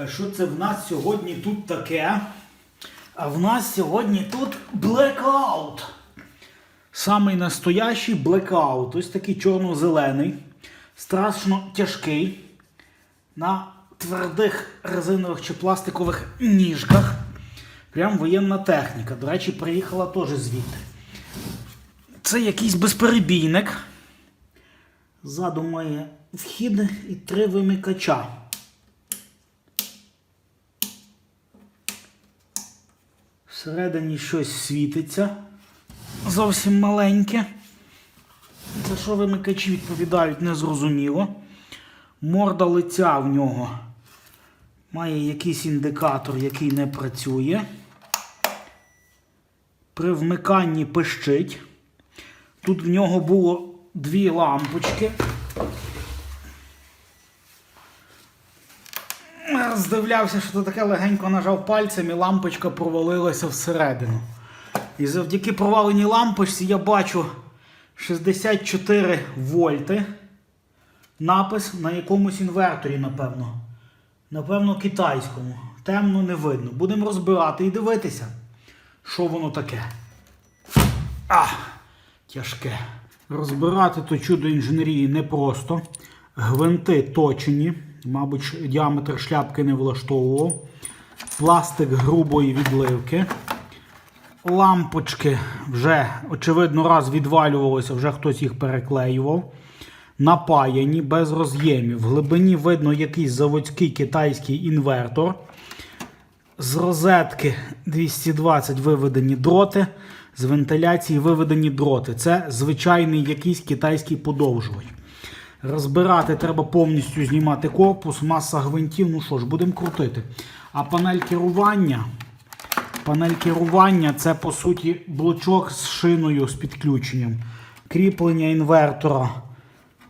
А що це в нас сьогодні тут таке? А в нас сьогодні тут блекаут. Самий настоящий блекаут. Ось такий чорно-зелений, страшно тяжкий. На твердих резинових чи пластикових ніжках. Прям воєнна техніка. До речі, приїхала теж звідти. Це якийсь безперебійник. Ззаду має вхід і три вимикача. Всередині щось світиться. Зовсім маленьке. За що вимикачі відповідають, незрозуміло. Морда лиця в нього має якийсь індикатор, який не працює. При вмиканні пищить. Тут в нього було дві лампочки. Здивлявся, що то таке легенько нажав пальцем і лампочка провалилася всередину. І завдяки проваленій лампочці я бачу 64 вольти. Напис на якомусь інверторі, напевно. Напевно, китайському. Темно не видно. Будемо розбирати і дивитися, що воно таке. А, тяжке. Розбирати то чудо інженерії непросто. Гвинти точені. Мабуть, діаметр шляпки не влаштовував. Пластик грубої відливки. Лампочки вже, очевидно, раз відвалювалося, вже хтось їх переклеював. Напаяні без роз'ємів. В глибині видно якийсь заводський китайський інвертор. З розетки 220 виведені дроти, з вентиляції виведені дроти. Це звичайний якийсь китайський подовжувач. Розбирати треба повністю знімати корпус, маса гвинтів. Ну що ж, будемо крутити. А панель керування. Панель керування це по суті блочок з шиною з підключенням. Кріплення інвертора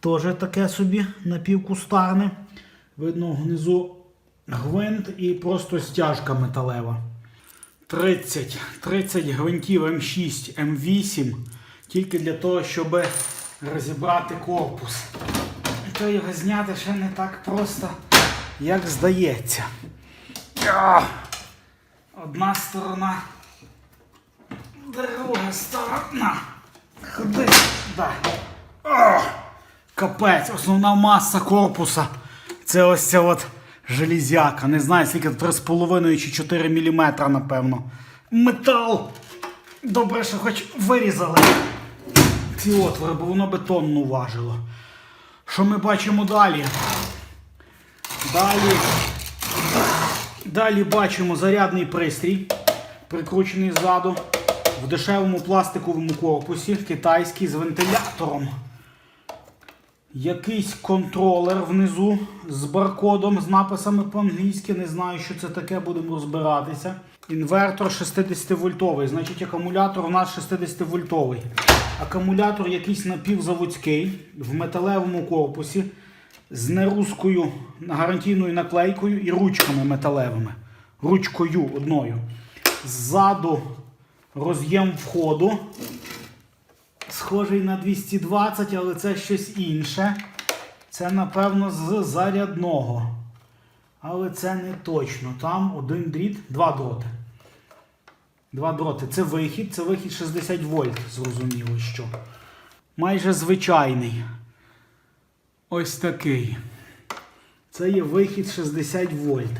теж таке собі напівкустарне. Видно внизу гвинт і просто стяжка металева. 30, 30 гвинтів М6, М8 тільки для того, щоб розібрати корпус. І То його зняти ще не так просто, як здається. Одна сторона, друга сторона. Ходи. Да. Капець, основна маса корпуса. Це ось ця от железяка. Не знаю, скільки 3,5 чи 4 мм, напевно. Метал. Добре, що хоч вирізали ці отвори, бо воно би тонну важило. Що ми бачимо далі? Далі. Далі бачимо зарядний пристрій, прикручений ззаду в дешевому пластиковому корпусі, китайський з вентилятором. Якийсь контролер внизу з баркодом, з написами по-англійськи. Не знаю, що це таке, будемо розбиратися. Інвертор 60 вольтовий, значить акумулятор у нас 60 вольтовий. Акумулятор якийсь напівзаводський в металевому корпусі з нерусткою гарантійною наклейкою і ручками металевими. Ручкою одною. Ззаду роз'єм входу. Схожий на 220, але це щось інше. Це, напевно, з зарядного. Але це не точно. Там один дріт, два дроти. Два дроти. Це вихід, це вихід 60 вольт, зрозуміло, що. Майже звичайний. Ось такий. Це є вихід 60 вольт.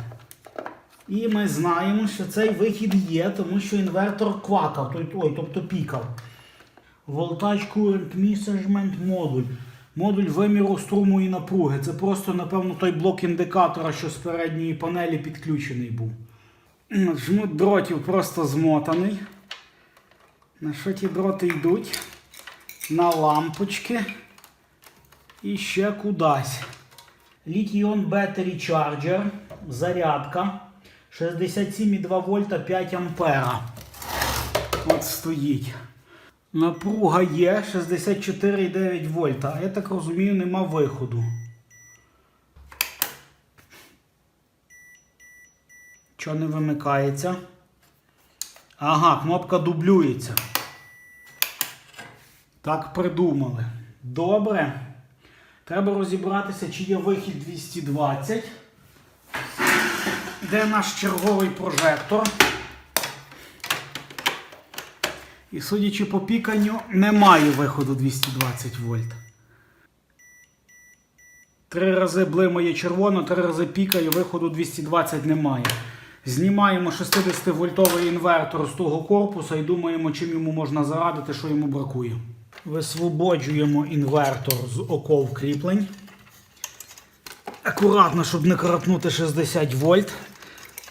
І ми знаємо, що цей вихід є, тому що інвертор квакав, ой, тобто пікав. Voltage Current Measurement модуль. Модуль виміру струму і напруги. Це просто, напевно, той блок індикатора, що з передньої панелі підключений був. Жмут дротів просто змотаний. На що ті дроти йдуть? На лампочки. І ще кудись. Lithium Battery Charger. Зарядка. 67,2 вольта 5 ампера. От стоїть. Напруга є 64,9 вольта. Я так розумію, нема виходу. Чого не вимикається? Ага, кнопка дублюється. Так придумали. Добре. Треба розібратися, чи є вихід 220. Йде наш черговий прожектор. І судячи по піканню, немає виходу 220 вольт. Три рази блимає червоно, три рази пікає, виходу 220 немає. Знімаємо 60-вольтовий інвертор з того корпуса і думаємо, чим йому можна зарадити, що йому бракує. Висвободжуємо інвертор з оков кріплень. Акуратно, щоб не коротнути 60 вольт.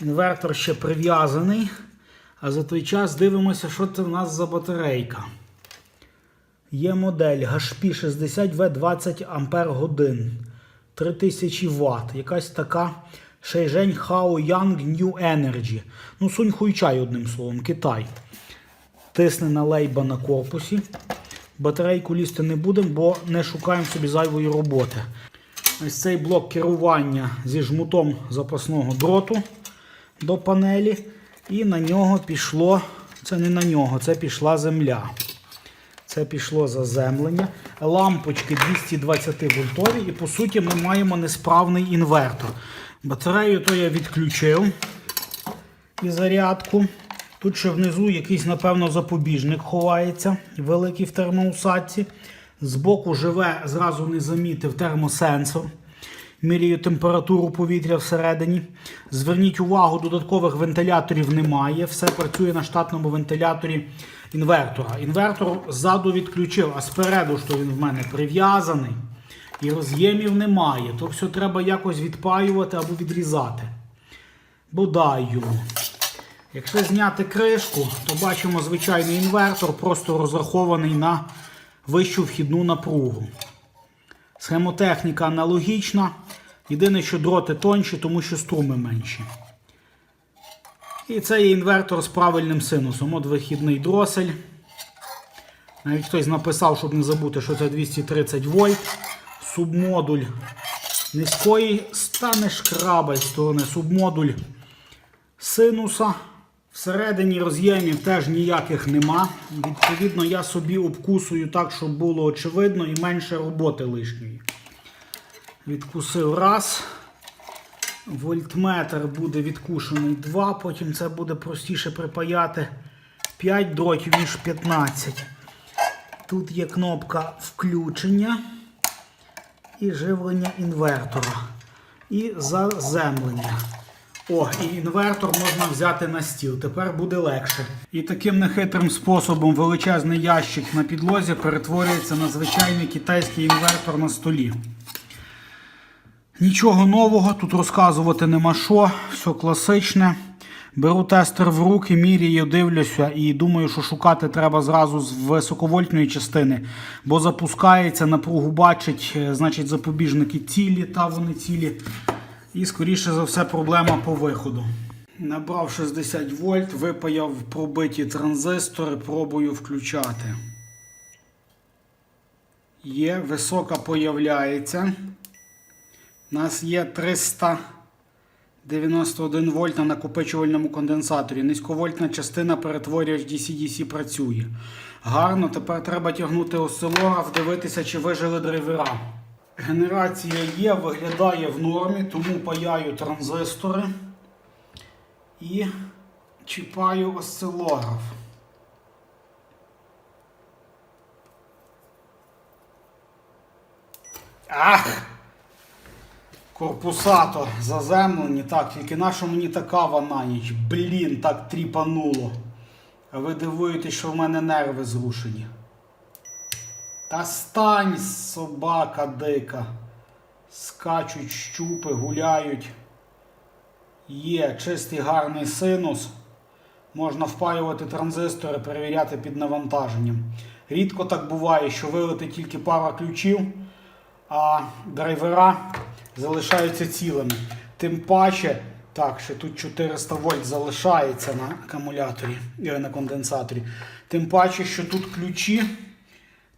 Інвертор ще прив'язаний. А за той час дивимося, що це в нас за батарейка. Є модель HP 60 v 20 Ампер годин. 3000 Вт. Якась така Шейжень Хао Young New Energy. Ну, сунь хуйчай, одним словом, Китай. Тиснена лейба на корпусі. Батарейку лізти не будемо, бо не шукаємо собі зайвої роботи. Ось цей блок керування зі жмутом запасного дроту до панелі. І на нього пішло, це не на нього, це пішла земля. Це пішло заземлення. Лампочки 220 вольтові, і по суті ми маємо несправний інвертор. Батарею то я відключив і зарядку. Тут ще внизу якийсь, напевно, запобіжник ховається, великий в термоусадці. Збоку живе, зразу не замітив термосенсор. Міряю температуру повітря всередині. Зверніть увагу, додаткових вентиляторів немає. Все працює на штатному вентиляторі інвертора. Інвертор ззаду відключив, а спереду що він в мене прив'язаний. І роз'ємів немає. То все треба якось відпаювати або відрізати. Йому. Якщо зняти кришку, то бачимо звичайний інвертор, просто розрахований на вищу вхідну напругу. Схемотехніка аналогічна. Єдине, що дроти тонші, тому що струми менші. І це є інвертор з правильним синусом. От вихідний дросель. Навіть хтось написав, щоб не забути, що це 230 вольт. Субмодуль низької стане шкраба з сторони. Субмодуль синуса. Всередині роз'ємів теж ніяких нема. Відповідно, я собі обкусую так, щоб було очевидно і менше роботи лишньої. Відкусив раз. Вольтметр буде відкушений 2, потім це буде простіше припаяти 5 дротів, ніж 15. Тут є кнопка включення і живлення інвертора. І заземлення. О, і інвертор можна взяти на стіл. Тепер буде легше. І таким нехитрим способом величезний ящик на підлозі перетворюється на звичайний китайський інвертор на столі. Нічого нового, тут розказувати нема що, все класичне. Беру тестер в руки, міряю, дивлюся і думаю, що шукати треба зразу з високовольтної частини, бо запускається, напругу бачить, е, значить запобіжники цілі, та вони цілі. І, скоріше за все, проблема по виходу. Набрав 60 вольт, випаяв пробиті транзистори, пробую включати. Є, висока появляється. У нас є 391 вольт на накопичувальному конденсаторі. Низьковольтна частина перетворювач DC-DC працює. Гарно, тепер треба тягнути осцилограф, дивитися, чи вижили драйвера. Генерація є, виглядає в нормі, тому паяю транзистори і чіпаю осцилограф. Ах! Корпусато заземлені. Так, тільки наша мені така вона ніч. Блін, так тріпануло. А ви дивуєтесь, що в мене нерви зрушені. Та стань, собака дика. Скачуть щупи, гуляють. Є чистий гарний синус. Можна впаювати транзистори, перевіряти під навантаженням. Рідко так буває, що вилетить тільки пара ключів, а драйвера залишаються цілими. Тим паче, так, ще тут 400 вольт залишається на акумуляторі на конденсаторі. Тим паче, що тут ключі.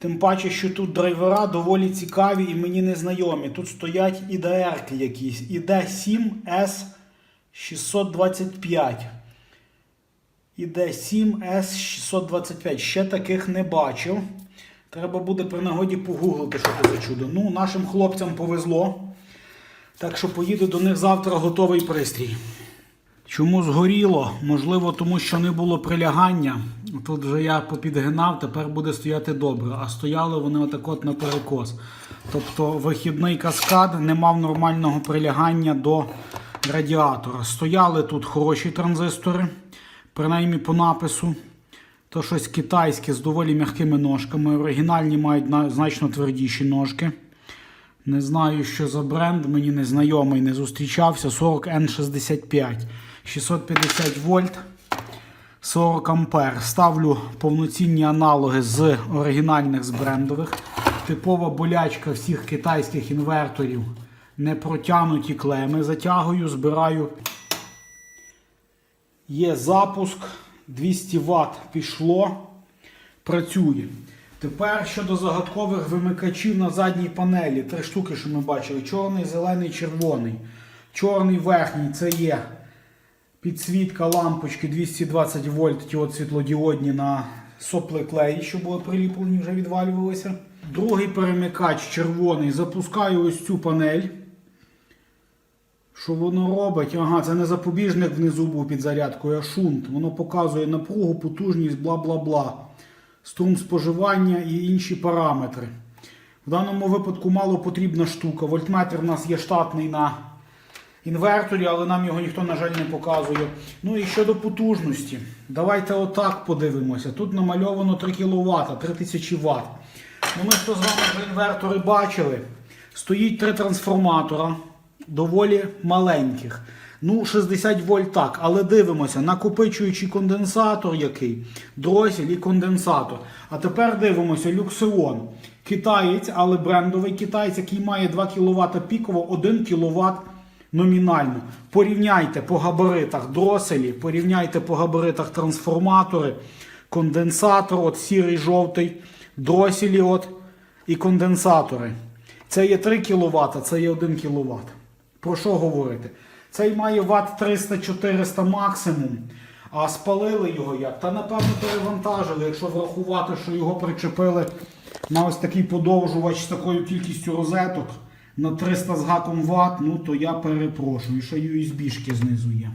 Тим паче, що тут драйвера доволі цікаві і мені незнайомі. Тут стоять ІДР-ки якісь. ІД7С625. ІД7С625. Ще таких не бачив. Треба буде при нагоді погуглити, що це за чудо. Ну, нашим хлопцям повезло. Так що поїду до них завтра готовий пристрій. Чому згоріло? Можливо, тому що не було прилягання. Тут вже я попідгинав, тепер буде стояти добре. А стояли вони отак от на перекос. Тобто вихідний каскад не мав нормального прилягання до радіатора. Стояли тут хороші транзистори, принаймні по напису. То щось китайське з доволі м'якими ножками. Оригінальні мають значно твердіші ножки. Не знаю, що за бренд, мені не знайомий, не зустрічався. 40N65, 650 вольт, 40 ампер. Ставлю повноцінні аналоги з оригінальних з брендових. Типова болячка всіх китайських інверторів. Не протягнуті клеми. Затягую, збираю. Є запуск, 200 Вт пішло, працює. Тепер щодо загадкових вимикачів на задній панелі. Три штуки, що ми бачили: чорний, зелений, червоний. Чорний верхній це є підсвітка лампочки 220 вольт, ті от світлодіодні на сопли клеї, що були приліплені, вже відвалювалися. Другий перемикач червоний. Запускаю ось цю панель. Що воно робить? Ага, це не запобіжник внизу був під зарядкою, а шунт. Воно показує напругу, потужність, бла бла бла. Струм споживання і інші параметри. В даному випадку мало потрібна штука. Вольтметр у нас є штатний на інверторі, але нам його ніхто, на жаль, не показує. Ну і щодо потужності, давайте отак подивимося. Тут намальовано 3 кВт, 3000 Вт. Ну, ми хто з вами вже інвертори бачили. Стоїть три трансформатора, доволі маленьких. Ну, 60 вольт так, але дивимося, накопичуючий конденсатор який, дросель і конденсатор. А тепер дивимося, люксеон. Китаєць, але брендовий китаєць, який має 2 кВт піково, 1 кВт номінально. Порівняйте по габаритах дроселі, порівняйте по габаритах трансформатори, конденсатор, от сірий, жовтий, дроселі от, і конденсатори. Це є 3 кВт, це є 1 кВт. Про що говорити? Цей має Вт 300-400 максимум. А спалили його як? Та напевно перевантажили, якщо врахувати, що його причепили на ось такий подовжувач з такою кількістю розеток на 300 з гаком ватт, ну то я перепрошую, ще USB-шки знизу є.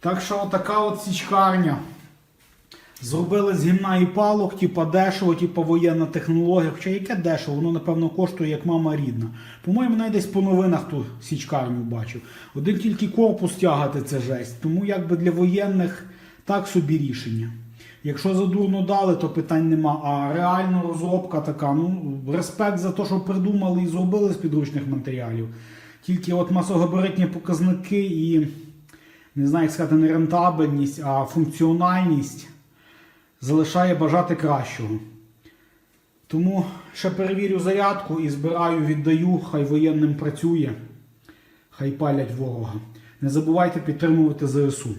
Так що отака от січкарня. Зробили з гімна і палок, типа дешево, типа воєнна технологія. Хоча яке дешево, воно напевно коштує як мама рідна. По-моєму, навіть десь по новинах ту січкарню бачив. Один тільки корпус тягати це жесть. Тому якби для воєнних так собі рішення. Якщо задурно дали, то питань нема. А реально розробка така. Ну, респект за те, що придумали і зробили з підручних матеріалів. Тільки от масогабаритні показники і не знаю, як сказати, не рентабельність, а функціональність залишає бажати кращого. Тому ще перевірю зарядку і збираю, віддаю, хай воєнним працює, хай палять ворога. Не забувайте підтримувати ЗСУ.